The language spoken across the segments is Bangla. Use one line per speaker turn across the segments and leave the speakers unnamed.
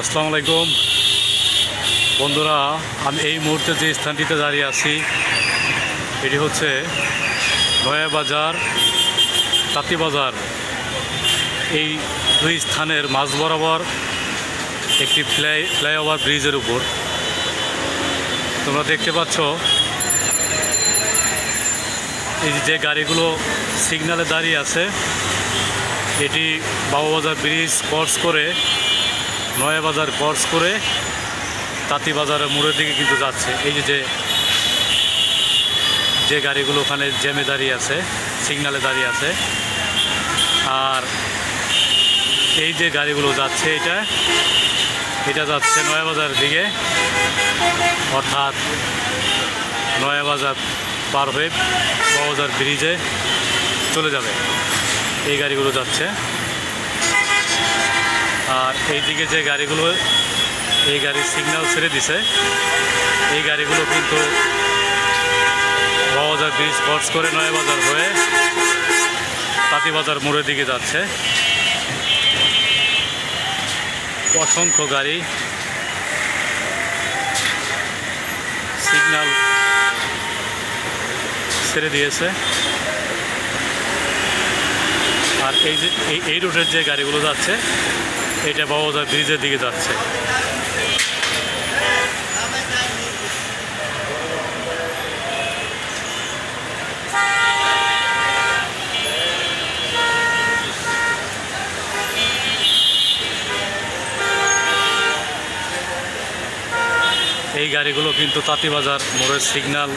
আসসালামু আলাইকুম। বন্ধুরা, আমি এই মুহূর্তে যে স্থানটিতে দাঁড়িয়ে আছি, এটি হচ্ছে নয়া বাজার, তাঁতি বাজার। এই দুই স্থানের মাঝ বরাবর একটি ফ্লাই, ফ্লাইওভার ব্রিজের উপর। তোমরা দেখতে পাচ্ছ, এই যে গাড়িগুলো সিগনালে দাঁড়িয়ে আছে, এটি বাবুবাজার ব্রিজ ক্রস করে নয়াবাজার ক্রস করে তাঁতিবাজারের মোড়ের দিকে কিন্তু যাচ্ছে। এই যে যে গাড়িগুলো ওখানে জ্যামে দাঁড়িয়ে আছে সিগনালে দাঁড়িয়ে আছে। আর এই যে গাড়িগুলো যাচ্ছে এটা এটা যাচ্ছে নয়াবাজারের দিকে। অর্থাৎ নয়াবাজার পার হয়ে বাবাজার ব্রিজে চলে যাবে। এই গাড়িগুলো যাচ্ছে। আর এইদিকে যে গাড়িগুলো, এই গাড়ির সিগন্যাল ছেড়ে দিছে, এই গাড়িগুলো কিন্তু বাবাজার ব্রিজ ক্রস করে নয়াবাজার হয়ে তাঁতিবাজার মোড়ের দিকে যাচ্ছে। অসংখ্য গাড়ি সিগন্যাল ছেড়ে দিয়েছে। আর এই যে এই রুটের যে গাড়িগুলো যাচ্ছে এটা বাবাজার ব্রিজের দিকে যাচ্ছে। এই গাড়িগুলো কিন্তু তাঁতিবাজার মোড়ের সিগন্যাল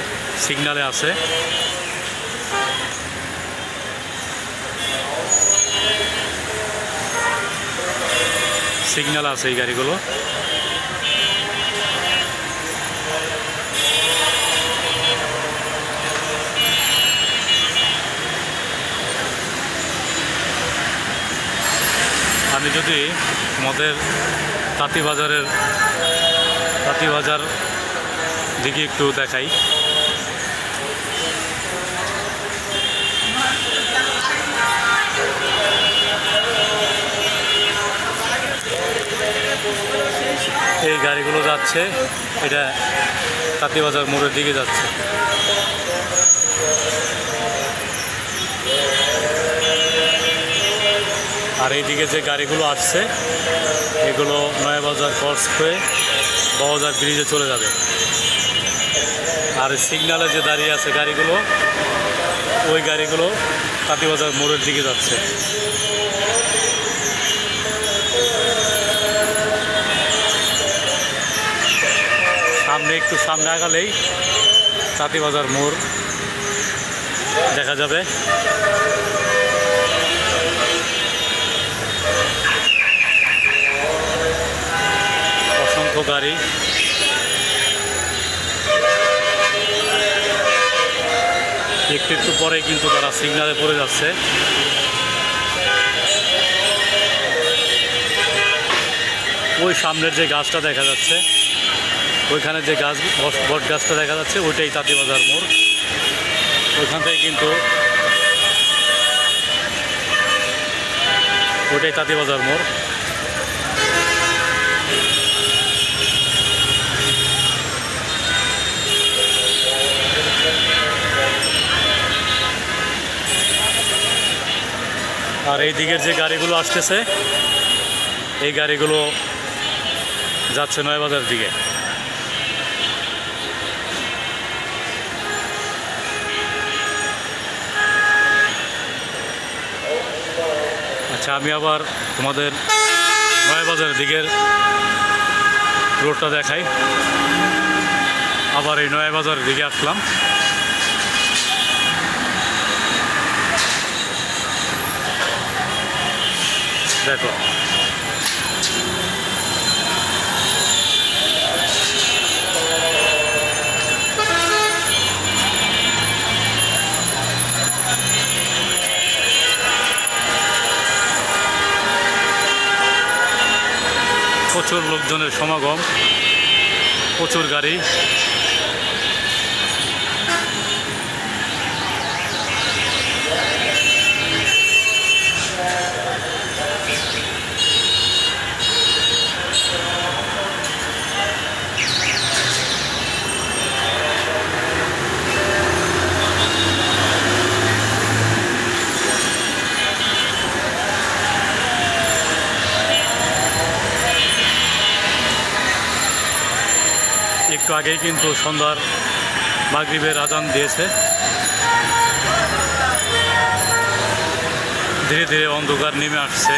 সিগনালে আছে। সিগন্যাল আছে এই গাড়িগুলো। আমি যদি আমাদের তাঁতিবাজারের তাঁতিবাজার দিকে একটু দেখাই। যাচ্ছে, এটা তাঁতিবাজার মোড়ের দিকে যাচ্ছে। আর এইদিকে যে গাড়িগুলো আসছে, এগুলো নয়াবাজার ক্রস হয়ে বাবাজার ব্রিজে চলে যাবে। আর সিগনালে যে দাঁড়িয়ে আছে গাড়িগুলো, ওই গাড়িগুলো তাঁতিবাজার মোড়ের দিকে যাচ্ছে। একটু সামনে আগালেই তাঁতিবাজার মোড় দেখা যাবে। অসংখ্য গাড়ি। একটু একটু পরে কিন্তু তারা সিগনালে পড়ে যাচ্ছে। ওই সামনের যে গাছটা দেখা যাচ্ছে। ওইখানে যে গাছ, বট- গাছটা দেখা যাচ্ছে, ওইটাই তাঁতিবাজার মোড়। ওইখান থেকে কিন্তু ওইটাই তাঁতিবাজার মোড়। আর এই দিকের যে গাড়িগুলো আসতেছে, এই গাড়িগুলো যাচ্ছে নয়বাজার দিকে। আচ্ছা আমি আবার তোমাদের নয়বাজার দিকের রোডটা দেখাই। আবার এই নয়াবাজারের দিকে আসলাম। দেখো প্রচুর লোকজনের সমাগম প্রচুর গাড়ি। আগেই কিন্তু সন্ধ্যার মাগরীবের আজান দিয়েছে। ধীরে ধীরে অন্ধকার নেমে আসছে।